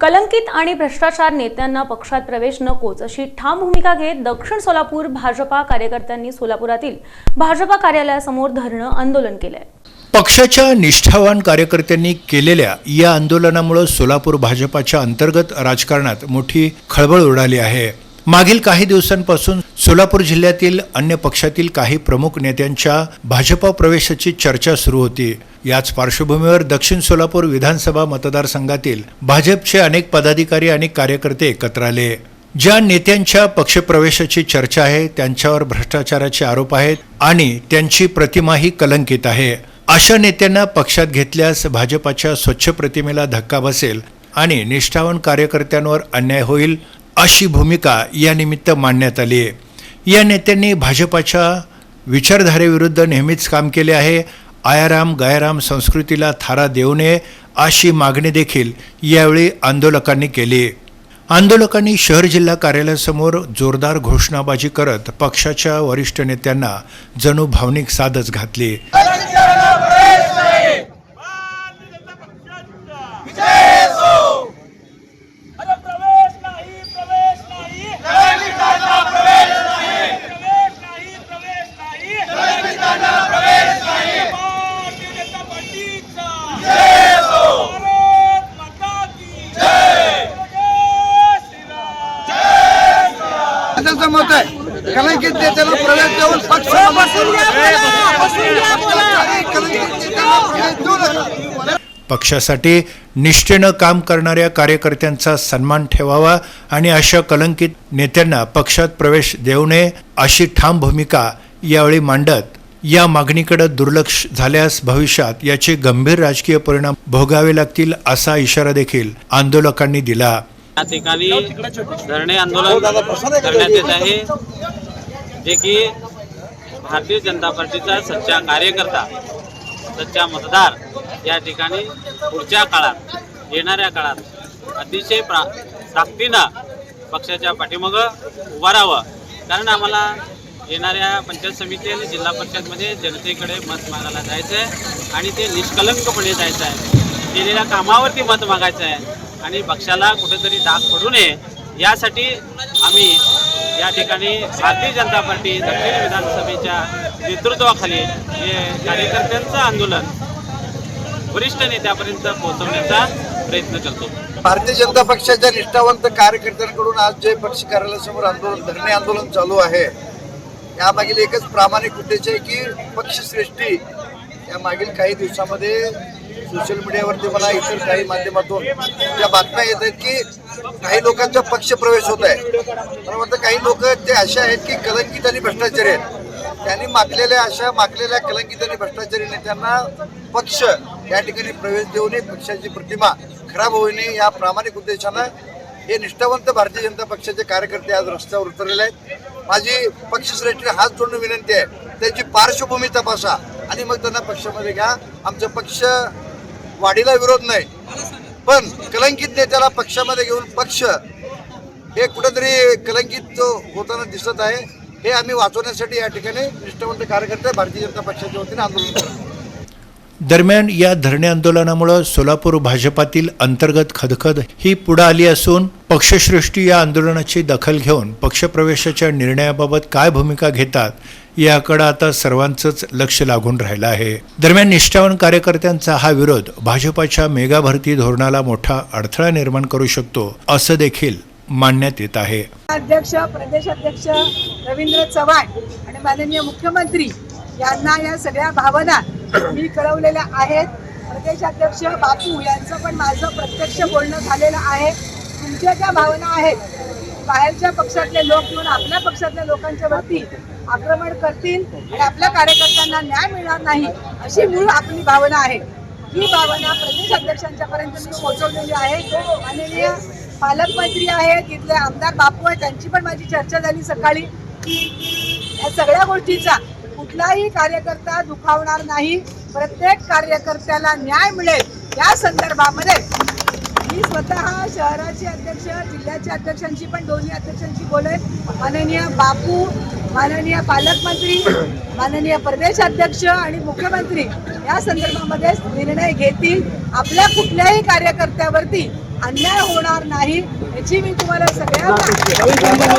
कलंकित आणि भ्रष्टाचार नेत्यांना पक्षात प्रवेश नकोच अशी ठाम भूमिका घेत दक्षिण सोलापूर भाजपा कार्यकर्त्यांनी सोलापुरातील भाजपा कार्यालयासमोर धरणं आंदोलन केलंय. पक्षाच्या निष्ठावान कार्यकर्त्यांनी केलेल्या या आंदोलनामुळे सोलापूर भाजपाच्या अंतर्गत राजकारणात मोठी खळबळ उडाली आहे. मागील काही दिवसांपासून सोलापूर जिल्ह्यातील अन्य पक्षातील काही प्रमुख नेत्यांच्या भाजपा प्रवेशाची चर्चा सुरू होती. याच पार्श्वभूमीवर दक्षिण सोलापूर विधानसभा मतदारसंघातील भाजपचे अनेक पदाधिकारी आणि कार्यकर्ते एकत्र आले. ज्या नेत्यांच्या पक्षप्रवेशाची चर्चा आहे त्यांच्यावर भ्रष्टाचाराचे आरोप आहेत आणि त्यांची प्रतिमाही कलंकित आहे. अशा नेत्यांना पक्षात घेतल्यास भाजपाच्या स्वच्छ प्रतिमेला धक्का बसेल आणि निष्ठावान कार्यकर्त्यांवर अन्याय होईल अशी भूमिका या निमित्त मांडण्यात आली. आहे या नेत्यांनी भाजपाच्या विचारधारेविरुद्ध नेहमीच काम केले आहे. आयाराम गायाराम संस्कृतीला थारा देऊ नये अशी मागणी देखील यावेळी आंदोलकांनी केली. आंदोलकांनी शहर जिल्हा कार्यालयासमोर जोरदार घोषणाबाजी करत पक्षाच्या वरिष्ठ नेत्यांना जणू भावनिक साधच घातली अरे प्रवेश नाही प्रवेश नाही प्रवेश नाही प्रवेश नाही भारतीय जनता पार्टीचा भारत माता की जय श्रीराम त्याचं मत आहे. कलंकित नेत्याला प्रवेश देऊन पक्ष पक्षासाठी निष्ठेनं काम करणाऱ्या कार्यकर्त्यांचा सन्मान ठेवावा आणि अशा कलंकित नेत्यांना पक्षात प्रवेश देऊ नये अशी ठाम भूमिका यावेळी मांडत या मागणीकडे दुर्लक्ष झाल्यास भविष्यात याचे गंभीर राजकीय परिणाम भोगावे लागतील असा इशारा देखील आंदोलकांनी दिला. या ठिकाणी धरणे आंदोलन करण्यात येत आहे. जे की भारतीय जनता पार्टीचा सच्चा कार्यकर्ता सच्चा मतदार या ठिकाणी पुढच्या काळात येणाऱ्या काळात अतिशय प्रा ताकदीनं पक्षाच्या पाठीमागं उभा राहावं. कारण आम्हाला येणाऱ्या पंचायत समिती आणि जिल्हा परिषदमध्ये जनतेकडे मत मागायला जायचं आहे आणि ते निष्कलंकपणे जायचं आहे केलेल्या कामावरती मत मागायचं आहे आणि पक्षाला कुठेतरी डाग पडू नये यासाठी आम्ही या ठिकाणी भारतीय जनता पार्टी दक्षिण विधानसभेच्या नेतृत्वाखाली हे कार्यकर्त्यांचं आंदोलन वरिष्ठ नेत्यापर्यंत पोहोचवण्याचा प्रयत्न करतो. भारतीय जनता पक्षाच्या निष्ठावंत कार्यकर्त्यांकडून आज जे पक्ष कार्यालयासमोर आंदोलन धरणे आंदोलन चालू आहे यामागील एकच प्रामाणिक उद्देश आहे की पक्षश्रेष्ठी या मागील काही दिवसामध्ये सोशल मीडियावरती म्हणा इतर काही माध्यमातून त्या बातम्या येत आहेत की काही लोकांचा पक्ष प्रवेश होत आहे. मला वाटतं काही लोक ते असे आहेत की कलंकित आणि भ्रष्टाचारी आहेत. त्यांनी मागलेल्या अशा मागलेल्या कलंकित आणि भ्रष्टाचारी नेत्यांना पक्ष या ठिकाणी प्रवेश देऊ नये पक्षाची प्रतिमा खराब होऊ नये या प्रामाणिक उद्देशानं हे निष्ठावंत भारतीय जनता पक्षाचे कार्यकर्ते आज रस्त्यावर उतरलेले आहेत. माझी पक्षश्रेष्ठी हात जोडून विनंती आहे त्यांची पार्श्वभूमी तपासा आणि मग त्यांना पक्षामध्ये घ्या. आमचं पक्ष वाढीला विरोध नाही. पण कलंकित नेत्याला पक्षामध्ये घेऊन पक्ष हे कुठेतरी कलंकित जो होताना दिसत आहे हे आम्ही वाचवण्यासाठी या ठिकाणी निष्ठावंत कार्यकर्ते भारतीय जनता पक्षाच्या वतीने आंदोलन करतो दरम्यान या धरणे आंदोलनामुळे सोलापूर भाजपातील अंतर्गत खदखद ही पुढे आली असून पक्षश्रेष्ठी या आंदोलनाची दखल घेऊन पक्षप्रवेशाच्या निर्णयाबाबत काय भूमिका घेतात याकडे आता सर्वांचंच लक्ष लागून राहिलं आहे. दरम्यान निष्ठावान कार्यकर्त्यांचा हा विरोध भाजपाच्या मेगा भरती धोरणाला मोठा अडथळा निर्माण करू शकतो असं देखील मानण्यात येत आहे. अध्यक्ष प्रदेशाध्यक्ष रवींद्र चव्हाण आणि माननीय मुख्यमंत्री यांना या सगळ्या भावना मी कळवलेल्या आहेत. प्रदेशाध्यक्ष बापू यांचं पण माझं प्रत्यक्ष बोलणं झालेलं आहे. तुमच्या ज्या भावना आहेत बाहेरच्या पक्षातले लोक म्हणून आपल्या पक्षातल्या लोकांच्या वरती आक्रमण करतील आणि आपल्या कार्यकर्त्यांना न्याय मिळणार नाही अशी मूळ आपली भावना आहे. ही भावना प्रदेश पर्यंत मी पोहोचवलेली आहे. माननीय पालकमंत्री आहेत इथले आमदार बापू आहेत त्यांची पण माझी चर्चा झाली सकाळी या सगळ्या गोष्टीचा कुठलाही कार्यकर्ता दुखावणार नाही. प्रत्येक कार्यकर्त्याला न्याय मिळेल. या संदर्भामध्ये मी स्वतः शहराचे अध्यक्ष जिल्ह्याच्या अध्यक्षांशी पण दोन्ही अध्यक्षांशी बोलेन माननीय बापू माननीय पालकमंत्री माननीय प्रदेशाध्यक्ष आणि मुख्यमंत्री या संदर्भामध्ये निर्णय घेतील. आपल्या कुठल्याही कार्यकर्त्यावरती अन्याय होणार नाही याची मी तुम्हाला सगळ्यांना